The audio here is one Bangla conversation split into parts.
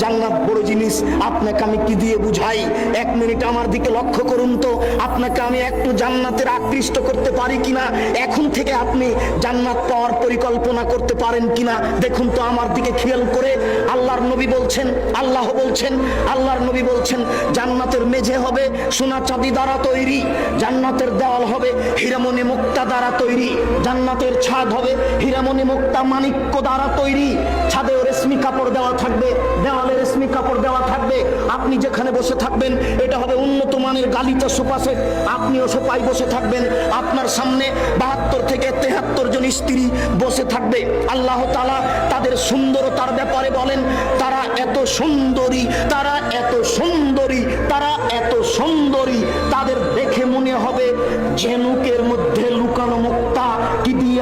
জান্নাত বড় জিনিস, আপনাকে আমি কি দিয়ে বুঝাই? এক মিনিট আমার দিকে লক্ষ্য করুন তো। আপনাকে আমি একটু জান্নাতের আকৃষ্ট করতে পারি কিনা? এখন থেকে আপনি জান্নাত পাওয়ার পরিকল্পনা করতে পারেন কিনা? দেখুন তো আমার দিকে খেয়াল করে। আল্লাহর নবী বলছেন, আল্লাহ বলছেন, আল্লাহর নবী বলছেন, জান্নাতের মেঝে হবে সোনা চাঁদি দ্বারা তৈরি, জান্নাতের দেওয়াল হবে হীরামণি মুক্তা দ্বারা তৈরি, জান্নাতের ছাদ হবে হীরামণি মুক্তা মানিক্য দ্বারা তৈরি ছাদেও রেশমি কাপড় দেওয়া থাকবে আপনি যেখানে বসে থাকবেন, এটা হবে উন্নত মানের গালিচা সোফা সেট আপনিও সোফায় বসে থাকবেন, আপনার সামনে বাহাত্তর থেকে তেহাত্তর জন স্ত্রী বসে থাকবে। আল্লাহ তালা তাদের সুন্দরতার ব্যাপারে বলেন, তারা এত সুন্দরী, তারা এত সুন্দরী, তারা এত সুন্দরী। তাদের দেখে মনে হবে, ঝেনুকের মধ্যে লুকানো মুক্তা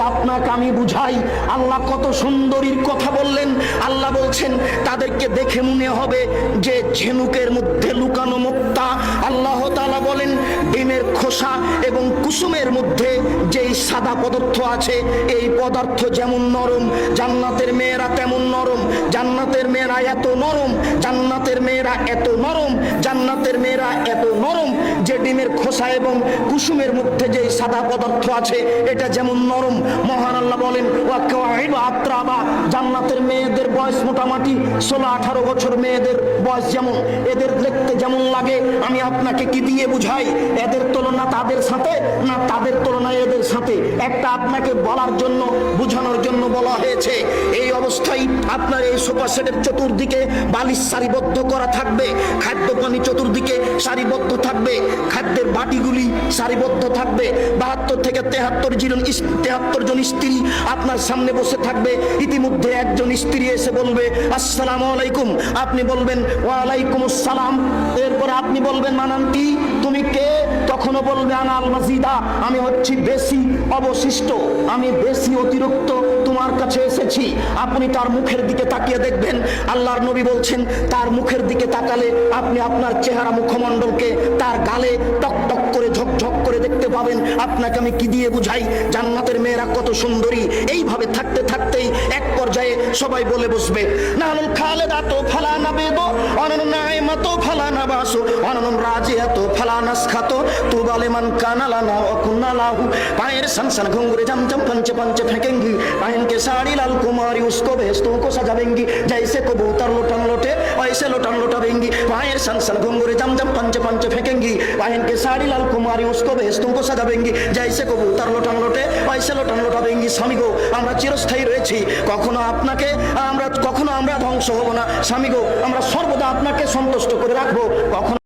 আপনাকে আমি বুঝাই। আল্লাহ কত সুন্দরীর কথা বললেন। আল্লাহ বলছেন, তাদেরকে দেখে মনে হবে যে ঝিনুকের মধ্যে লুকানো বলেন ডিমের খোসা এবং কুসুমের মধ্যে যেই সাদা পদার্থ আছে, এই পদার্থ যেমন নরম, জান্নাতের মেয়েরা তেমন নরম, জান্নাতের মেয়েরা এত নরম, জান্নাতের মেয়েরা এত নরম, জান্নাতের মেয়েরা এত নরম, যে ডিমের খোসা এবং কুসুমের মধ্যে যেই সাদা পদার্থ আছে, এটা যেমন নরম। মহান আল্লাহ বলেন আত্রাবা জান্নাতের মেয়েদের বয়স মোটামুটি ষোলো আঠারো বছর মেয়েদের বয়স যেমন। এদের দেখতে যেমন লাগে। আমি আপনাকে কি দিয়ে বুঝাই? এদের তুলনা তাদের সাথে না তাদের তুলনা এদের সাথে? একটা আপনাকে বলার জন্য, বোঝানোর জন্য বলা হয়েছে, এই অবস্থায় আপনার এই সোফা সেটের চতুর্দিকে বালিশ সারিবদ্ধ করা থাকবে খাদ্য পানি চতুর্দিকে সারিবদ্ধ থাকবে, খাদ্যের বাটিগুলি সারিবদ্ধ থাকবে, বাহাত্তর থেকে তেহাত্তর জন তেহাত্তর জন স্ত্রী আপনার সামনে বসে থাকবে, ইতিমধ্যে একজন স্ত্রী এসে বলবে, আসসালামু আলাইকুম। আপনি বলবেন, ওয়ালাইকুম আসসালাম। এরপরে আপনি বলবেন মানান্তি তুমি কে? তখনও বলবে আনাল মাজিদা আমি হচ্ছি বেশি অবশিষ্ট, আমি বেশি অতিরিক্ত তোমার কাছে এসেছি। আপনি তার মুখের দিকে তাকিয়ে দেখবেন, আল্লাহর নবী বলছেন, তার মুখের দিকে তাকালে আপনি আপনার চেহারা মুখমণ্ডলকে তার গালে টক টক করে ঝকঝক করে দেখতে পাবেন। আপনাকে আমি কি দিয়ে বুঝাই? জান্নাতের মেয়েরা কত সুন্দরী। এইভাবে থাকতে থাকতেই এক পর্যায়ে সবাই বলে বসবে, নানুল খালেদা তো ফালানা বেদ অনন নাইমা তো ফালানা বাসো অনন রাজিয়া তো ফালানা খাতো তুবালেমান কানালা না অকুন্না লাহু। পায়ের সানসান ঘুঙ্গুরে জামজাম पंच पंच স্বামী গো, আমরা চিরস্থায়ী রয়েছি। কখনো আপনাকে আমরা, কখনো আমরা ধ্বংস হব না। স্বামী গো, আমরা সর্বদা আপনাকে সন্তুষ্ট করে রাখব। কখনো